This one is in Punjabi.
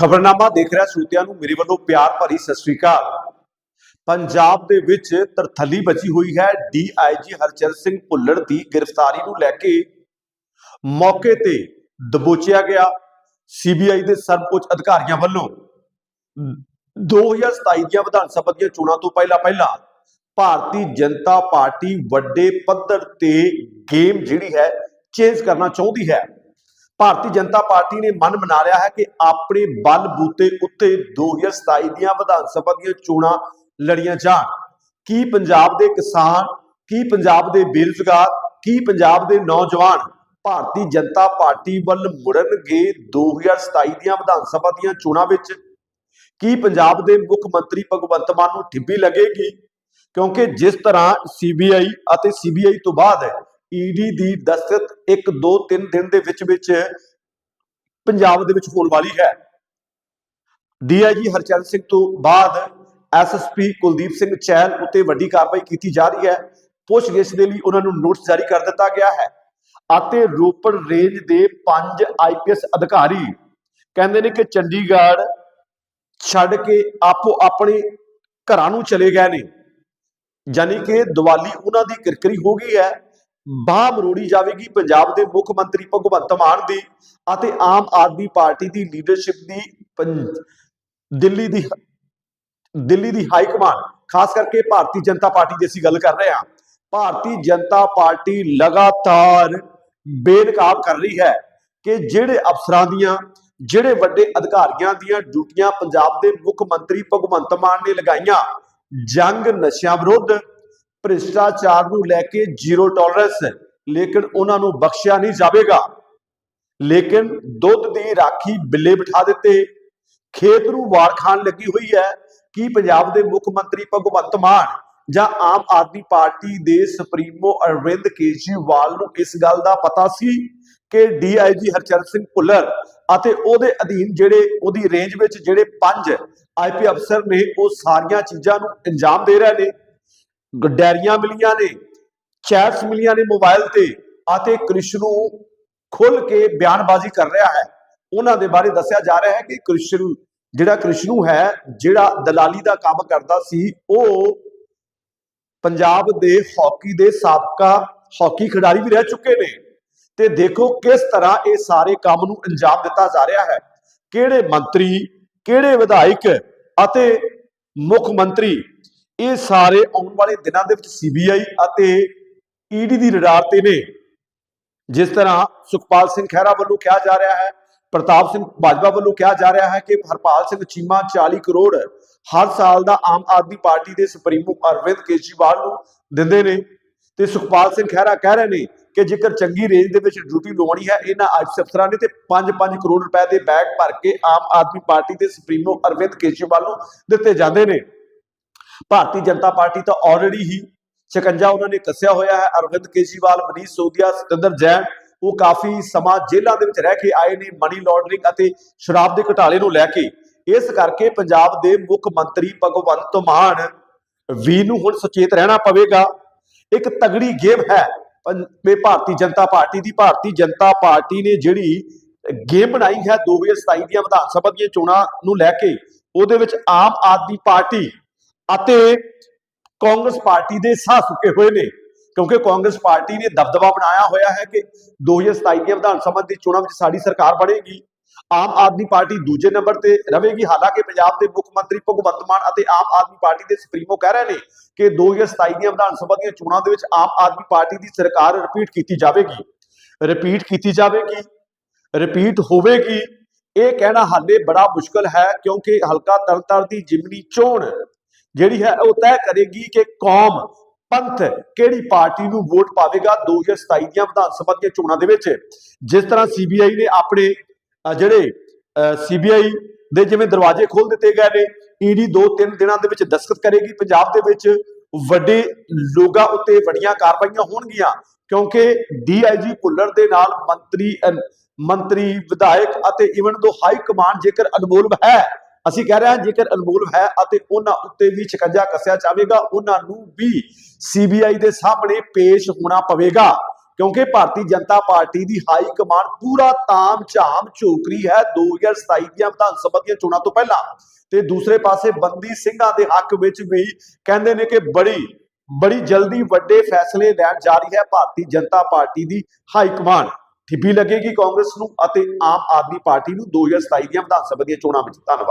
ਖਬਰਨਾਮਾ ਦੇਖ ਰਿਹਾ ਸਰੋਤਿਆਂ ਨੂੰ, ਮੇਰੇ ਵੱਲੋਂ ਪਿਆਰ ਭਰੀ ਸਤਿ ਸ੍ਰੀ ਅਕਾਲ। ਪੰਜਾਬ ਦੇ ਵਿੱਚ ਤਰਥੱਲੀ ਬਚੀ ਹੋਈ ਹੈ। ਡੀਆਈਜੀ ਹਰਚਰ ਸਿੰਘ ਭੁੱਲੜ ਦੀ ਗ੍ਰਿਫਤਾਰੀ ਨੂੰ ਲੈ ਕੇ ਮੌਕੇ ਤੇ ਦਬੋਚਿਆ ਗਿਆ ਸੀਬੀਆਈ ਦੇ ਸਰਵਉੱਚ ਅਧਿਕਾਰੀਆਂ ਵੱਲੋਂ। 2027 ਦੀਆਂ ਵਿਧਾਨ ਸਭਾ ਦੀਆਂ ਚੋਣਾਂ ਤੋਂ ਪਹਿਲਾਂ ਪਹਿਲਾਂ ਭਾਰਤੀ ਜਨਤਾ ਪਾਰਟੀ ਵੱਡੇ ਪੱਧਰ ਤੇ ਗੇਮ ਜਿਹੜੀ ਹੈ, ਚੇਂਜ ਕਰਨਾ ਚਾਹੁੰਦੀ ਹੈ। ਭਾਰਤੀ ਜਨਤਾ ਪਾਰਟੀ ਨੇ ਮਨ ਬਣਾ ਲਿਆ ਹੈ ਕਿ ਆਪਣੇ ਬਲ ਬੂਤੇ ਉੱਤੇ 2027 ਦੀਆਂ ਵਿਧਾਨ ਸਭਾ ਦੀਆਂ ਚੋਣਾਂ ਲੜੀਆਂ ਜਾਣ। ਕੀ ਪੰਜਾਬ ਦੇ ਕਿਸਾਨ, ਕੀ ਪੰਜਾਬ ਦੇ ਬੇਰੁਜ਼ਗਾਰ, ਕੀ ਪੰਜਾਬ ਦੇ ਨੌਜਵਾਨ ਭਾਰਤੀ ਜਨਤਾ ਪਾਰਟੀ ਵੱਲ ਮੁੜਨਗੇ 2027 ਦੀਆਂ ਵਿਧਾਨ ਸਭਾ ਦੀਆਂ ਚੋਣਾਂ ਵਿੱਚ? ਕੀ ਪੰਜਾਬ ਦੇ ਮੁੱਖ ਮੰਤਰੀ ਭਗਵੰਤ ਮਾਨ ਨੂੰ ਠਿੱਬੀ ਲੱਗੇਗੀ? ਕਿਉਂਕਿ ਜਿਸ ਤਰ੍ਹਾਂ ਸੀਬੀਆਈ ਅਤੇ ਸੀਬੀਆਈ ਤੋਂ ਬਾਅਦ ਈਡੀ ਦੀ ਦਸਤਕ 1 2 3 ਦਿਨ ਦੇ ਵਿੱਚ ਵਿੱਚ ਪੰਜਾਬ ਦੇ ਵਿੱਚ ਹੋਣ ਵਾਲੀ ਹੈ। ਡੀਆਈਜੀ ਹਰਚਰਨ ਸਿੰਘ ਤੋਂ ਬਾਅਦ ਐਸਐਸਪੀ ਕੁਲਦੀਪ ਸਿੰਘ ਚਹਿਲ ਉੱਤੇ ਵੱਡੀ ਕਾਰਵਾਈ ਕੀਤੀ ਜਾ ਰਹੀ ਹੈ। ਪੁੱਛਗਿੱਛ ਦੇ ਲਈ ਉਹਨਾਂ ਨੂੰ ਨੋਟਿਸ ਜਾਰੀ ਕਰ ਦਿੱਤਾ ਗਿਆ ਹੈ ਅਤੇ ਰੋਪੜ ਰੇਂਜ ਦੇ ਪੰਜ ਆਈਪੀਐਸ ਅਧਿਕਾਰੀ ਕਹਿੰਦੇ ਨੇ ਕਿ ਚੰਡੀਗੜ੍ਹ ਛੱਡ ਕੇ ਆਪੋ ਆਪਣੇ ਘਰਾਂ ਨੂੰ ਚਲੇ ਗਏ ਨੇ। ਯਾਨੀ ਕਿ ਦੀਵਾਲੀ ਉਹਨਾਂ ਦੀ ਕਿਰਕਰੀ ਹੋ ਗਈ ਹੈ। ਬਾਹ ਮਰੋੜੀ ਜਾਵੇਗੀ ਪੰਜਾਬ ਦੇ ਮੁੱਖ ਮੰਤਰੀ ਭਗਵੰਤ ਮਾਨ ਦੀ ਅਤੇ ਆਮ ਆਦਮੀ ਪਾਰਟੀ ਦੀ ਲੀਡਰਸ਼ਿਪ ਦੀ ਦਿੱਲੀ ਦੀ ਦਿੱਲੀ ਦੀ ਹਾਈ ਕਮਾਂਡ ਖਾਸ ਕਰਕੇ ਭਾਰਤੀ ਜਨਤਾ ਪਾਰਟੀ ਦੀ ਅਸੀਂ ਗੱਲ ਕਰ ਰਹੇ ਹਾਂ। ਭਾਰਤੀ ਜਨਤਾ ਪਾਰਟੀ ਲਗਾਤਾਰ ਬੇਨਕਾਬ ਕਰ ਰਹੀ ਹੈ ਕਿ ਜਿਹੜੇ ਅਫਸਰਾਂ ਦੀਆਂ, ਜਿਹੜੇ ਵੱਡੇ ਅਧਿਕਾਰੀਆਂ ਦੀਆਂ ਡਿਊਟੀਆਂ ਪੰਜਾਬ ਦੇ ਮੁੱਖ ਮੰਤਰੀ ਭਗਵੰਤ ਮਾਨ ਨੇ ਲਗਾਈਆਂ, ਜੰਗ ਨਸ਼ਿਆਂ ਵਿਰੁੱਧ ਭ੍ਰਿਸ਼ਟਾਚਾਰ ਨੂੰ ਲੈ ਕੇ ਜ਼ੀਰੋ ਟੋਲਰੈਂਸ ਲੇਕਿਨ ਉਹਨਾਂ ਨੂੰ ਬਖਸ਼ਿਆ ਨਹੀਂ ਜਾਵੇਗਾ। ਲੇਕਿਨ ਦੁੱਧ ਦੀ ਰਾਖੀ ਬਿੱਲੇ ਬਿਠਾ ਦਿੱਤੇ। ਖੇਤ ਨੂੰ ਵਾਰ ਖਾਣ ਲੱਗੀ ਹੋਈ ਹੈ। ਕੀ ਪੰਜਾਬ ਦੇ ਮੁੱਖ ਮੰਤਰੀ ਭਗਵੰਤ ਮਾਨ ਜਾਂ ਆਮ ਆਦਮੀ ਪਾਰਟੀ ਦੇ ਸੁਪਰੀਮੋ ਅਰਵਿੰਦ ਕੇਜਰੀਵਾਲ ਨੂੰ ਇਸ ਗੱਲ ਦਾ ਪਤਾ ਸੀ ਕਿ ਡੀਆਈਜੀ ਹਰਚਰਨ ਸਿੰਘ ਭੁੱਲਰ ਅਤੇ ਉਹਦੇ ਅਧੀਨ ਜਿਹੜੇ ਉਹਦੀ ਰੇਂਜ ਵਿੱਚ ਜਿਹੜੇ ਪੰਜ ਆਈਪੀ ਅਫਸਰ ਨੇ, ਉਹ ਸਾਰੀਆਂ ਚੀਜ਼ਾਂ ਨੂੰ ਅੰਜਾਮ ਦੇ ਰਹੇ ਨੇ। ਗ- ਮਿਲੀਆਂ ਨੇ ਚੈਟਸ ਮਿਲੀਆਂ ਨੇ ਮੋਬਾਈਲ ਤੇ, ਅਤੇ ਕ੍ਰਿਸ਼ ਨੂੰ ਖੁੱਲ ਕੇ ਬਿਆਨਬਾਜ਼ੀ ਕਰ ਰਿਹਾ ਹੈ। ਉਹਨਾਂ ਦੇ ਬਾਰੇ ਦੱਸਿਆ ਜਾ ਰਿਹਾ ਹੈ ਕਿ ਕ੍ਰਿਸ਼ਨ, ਜਿਹੜਾ ਕ੍ਰਿਸ਼ਨੂ ਹੈ, ਜਿਹੜਾ ਦਲਾਲੀ ਦਾ ਕੰਮ ਕਰਦਾ ਸੀ, ਉਹ ਪੰਜਾਬ ਦੇ ਹਾਕੀ ਦੇ ਸਾਬਕਾ ਹਾਕੀ ਖਿਡਾਰੀ ਵੀ ਰਹਿ ਚੁੱਕੇ ਨੇ। ਤੇ ਦੇਖੋ ਕਿਸ ਤਰ੍ਹਾਂ ਇਹ ਸਾਰੇ ਕੰਮ ਨੂੰ ਅੰਜਾਮ ਦਿੱਤਾ ਜਾ ਰਿਹਾ ਹੈ। ਕਿਹੜੇ ਮੰਤਰੀ, ਕਿਹੜੇ ਵਿਧਾਇਕ ਅਤੇ ਮੁੱਖ ਮੰਤਰੀ ਇਹ ਸਾਰੇ ਆਉਣ ਵਾਲੇ ਦਿਨਾਂ ਦੇ ਵਿੱਚ ਸੀਬੀਆਈ ਅਤੇ ਈਡੀ ਦੀ ਰਡਾਰ ਤੇ ਨੇ। ਜਿਸ ਤਰ੍ਹਾਂ ਸੁਖਪਾਲ ਸਿੰਘ ਖਹਿਰਾ ਵੱਲੋਂ ਕਿਹਾ ਜਾ ਰਿਹਾ ਹੈ, ਪ੍ਰਤਾਪ ਸਿੰਘ ਬਾਜਵਾ ਵੱਲੋਂ ਕਿਹਾ ਜਾ ਰਿਹਾ ਹੈ ਕਿ ਹਰਪਾਲ ਸਿੰਘ ਚੀਮਾ 40 ਕਰੋੜ ਹਰ ਸਾਲ ਦਾ ਆਮ ਆਦਮੀ ਪਾਰਟੀ ਦੇ ਸੁਪਰੀਮੋ ਅਰਵਿੰਦ ਕੇਜਰੀਵਾਲ ਨੂੰ ਦਿੰਦੇ ਨੇ। ਤੇ ਸੁਖਪਾਲ ਸਿੰਘ ਖਹਿਰਾ ਕਹਿ ਰਹੇ ਨੇ ਕਿ ਜੇਕਰ ਚੰਗੀ ਰੇਂਜ ਦੇ ਵਿੱਚ ਡਿਊਟੀ ਲਵਾਉਣੀ ਹੈ, ਇਹਨਾਂ ਆਈਪੀਐਸ ਅਫਸਰਾਂ ਨੇ ਤੇ 5-5 ਕਰੋੜ ਰੁਪਏ ਦੇ ਬੈਗ ਭਰ ਕੇ ਆਮ ਆਦਮੀ ਪਾਰਟੀ ਦੇ ਸੁਪਰੀਮੋ ਅਰਵਿੰਦ ਕੇਜਰੀਵਾਲ ਨੂੰ ਦਿੱਤੇ ਜਾਂਦੇ ਨੇ। ਭਾਰਤੀ ਜਨਤਾ ਪਾਰਟੀ ਤਾਂ ਆਲਰੇਡੀ ਹੀ ਸ਼ਿਕੰਜਾ ਉਹਨਾਂ ਨੇ ਕੱਸਿਆ ਹੋਇਆ ਹੈ। ਅਰਵਿੰਦ ਕੇਜਰੀਵਾਲ, ਮਨੀਸ਼ ਸੋਦੀਆ ਸਤਿੰਦਰ ਜੈਨ, ਉਹ ਕਾਫੀ ਸਮਾਂ ਜੇਲ੍ਹਾਂ ਦੇ ਵਿੱਚ ਰਹਿ ਕੇ ਆਏ ਨੇ ਮਨੀ ਲਾਂਡਰਿੰਗ ਅਤੇ ਸ਼ਰਾਬ ਦੇ ਘਟਾਲੇ ਨੂੰ ਲੈ ਕੇ। ਇਸ ਕਰਕੇ ਪੰਜਾਬ ਦੇ ਮੁੱਖ ਮੰਤਰੀ ਭਗਵੰਤ ਮਾਨ ਵੀ ਨੂੰ ਹੁਣ ਸੁਚੇਤ ਰਹਿਣਾ ਪਵੇਗਾ। ਇੱਕ ਤਗੜੀ ਗੇਮ ਹੈ ਪੰ- ਇਹ ਭਾਰਤੀ ਜਨਤਾ ਪਾਰਟੀ ਦੀ। ਭਾਰਤੀ ਜਨਤਾ ਪਾਰਟੀ ਨੇ ਜਿਹੜੀ ਗੇਮ ਬਣਾਈ ਹੈ 2027 ਦੀਆਂ ਵਿਧਾਨ ਸਭਾ ਦੀਆਂ ਚੋਣਾਂ ਨੂੰ ਲੈ ਕੇ, ਉਹਦੇ ਵਿੱਚ ਆਮ ਆਦਮੀ ਪਾਰਟੀ ਅਤੇ ਕਾਂਗਰਸ ਪਾਰਟੀ ਦੇ ਸਾਹ ਸੁੱਕੇ ਹੋਏ ਨੇ, ਕਿਉਂਕਿ ਕਾਂਗਰਸ ਪਾਰਟੀ ਨੇ ਦਬਦਬਾ ਬਣਾਇਆ ਹੋਇਆ ਹੈ ਕਿ 2027 ਦੀਆਂ ਵਿਧਾਨ ਸਭਾ ਦੀ ਚੋਣਾਂ ਵਿੱਚ ਸਾਡੀ ਸਰਕਾਰ ਬਣੇਗੀ, ਆਮ ਆਦਮੀ ਪਾਰਟੀ ਦੂਜੇ ਨੰਬਰ ਤੇ ਰਹੇਗੀ, ਹਾਲਾਂਕਿ ਪੰਜਾਬ ਦੇ ਮੁੱਖ ਮੰਤਰੀ ਭਗਵੰਤ ਮਾਨ ਅਤੇ ਆਮ ਆਦਮੀ ਪਾਰਟੀ ਦੇ ਸੁਪਰੀਮੋ ਕਹਿ ਰਹੇ ਨੇ ਕਿ 2027 ਦੀਆਂ ਵਿਧਾਨ ਸਭਾ ਦੀਆਂ ਚੋਣਾਂ ਦੇ ਵਿੱਚ ਆਮ ਆਦਮੀ ਪਾਰਟੀ ਦੀ ਸਰਕਾਰ ਰਿਪੀਟ ਕੀਤੀ ਜਾਵੇਗੀ। ਰਿਪੀਟ ਕੀਤੀ ਜਾਵੇਗੀ ਰਿਪੀਟ ਹੋਵੇਗੀ, ਇਹ ਕਹਿਣਾ ਹਾਲੇ ਬੜਾ ਮੁਸ਼ਕਲ ਹੈ, ਕਿਉਂਕਿ ਹਲਕਾ ਤਰਨਤਾਰਨ ਦੀ ਜਿਮਨੀ ਚੋਣ ਜਿਹੜੀ ਹੈ ਉਹ ਤੈਅ ਕਰੇਗੀ ਕਿ ਕੌਮ, ਪੰਥ ਕਿਹੜੀ ਪਾਰਟੀ ਨੂੰ ਵੋਟ ਪਾਵੇਗਾ 2027 ਦੀਆਂ ਵਿਧਾਨ ਸਭਾ ਦੀਆਂ ਚੋਣਾਂ ਦੇ ਵਿੱਚ। ਜਿਸ ਤਰ੍ਹਾਂ ਸੀਬੀਆਈ ਨੇ ਆਪਣੇ ਜਿਹੜੇ ਸੀਬੀਆਈ ਦੇ ਜਿਵੇਂ ਦਰਵਾਜ਼ੇ ਖੋਲ ਦਿੱਤੇ ਗਏ ਨੇ ਈਡੀ 2-3 ਦਿਨਾਂ ਦੇ ਵਿੱਚ ਦਸਤਖਤ ਕਰੇਗੀ। ਪੰਜਾਬ ਦੇ ਵਿੱਚ ਵੱਡੇ ਲੋਕਾਂ ਉੱਤੇ ਵੱਡੀਆਂ ਕਾਰਵਾਈਆਂ ਹੋਣਗੀਆਂ, ਕਿਉਂਕਿ ਡੀਆਈਜੀ ਭੁੱਲਰ ਦੇ ਨਾਲ ਮੰਤਰੀ ਮੰਤਰੀ, ਵਿਧਾਇਕ ਅਤੇ ਇਵਨ ਦੋ ਹਾਈ ਕਮਾਂਡ ਜੇਕਰ ਅਨਮੋਲ ਹੈ ਅਸੀਂ ਕਹਿ ਰਹੇ ਹਾਂ, ਜੇਕਰ ਅਨਮੋਲ ਹੈ ਅਤੇ ਉਹਨਾਂ ਉੱਤੇ ਵੀ ਸ਼ਿਕੰਜਾ ਕੱਸਿਆ ਜਾਵੇਗਾ, ਉਹਨਾਂ ਨੂੰ ਵੀ ਸੀਬੀਆਈ ਦੇ ਸਾਹਮਣੇ ਪੇਸ਼ ਹੋਣਾ ਪਵੇਗਾ। ਕਿਉਂਕਿ ਭਾਰਤੀ ਜਨਤਾ ਪਾਰਟੀ ਦੀ ਹਾਈ ਕਮਾਂਡ ਪੂਰਾ ਤਾਮ ਝਾਮ ਝੋਕਰੀ ਹੈ 2027 ਦੀਆਂ ਵਿਧਾਨ ਸਭਾ ਦੀਆਂ ਚੋਣਾਂ ਤੋਂ ਪਹਿਲਾਂ। ਤੇ ਦੂਸਰੇ ਪਾਸੇ ਬੰਦੀ ਸਿੰਘਾਂ ਦੇ ਹੱਕ ਵਿੱਚ ਵੀ ਕਹਿੰਦੇ ਨੇ ਕਿ ਬੜੀ ਬੜੀ ਜਲਦੀ ਵੱਡੇ ਫੈਸਲੇ ਲੈਣ ਜਾ ਰਹੀ ਹੈ ਭਾਰਤੀ ਜਨਤਾ ਪਾਰਟੀ ਦੀ ਹਾਈ ਕਮਾਂਡ। ਠਿੱਬੀ ਲੱਗੇਗੀ ਕਾਂਗਰਸ ਨੂੰ ਅਤੇ ਆਮ ਆਦਮੀ ਪਾਰਟੀ ਨੂੰ 2027 ਦੀਆਂ ਵਿਧਾਨ ਸਭਾ ਦੀਆਂ ਚੋਣਾਂ ਵਿੱਚ। ਧੰਨਵਾਦ।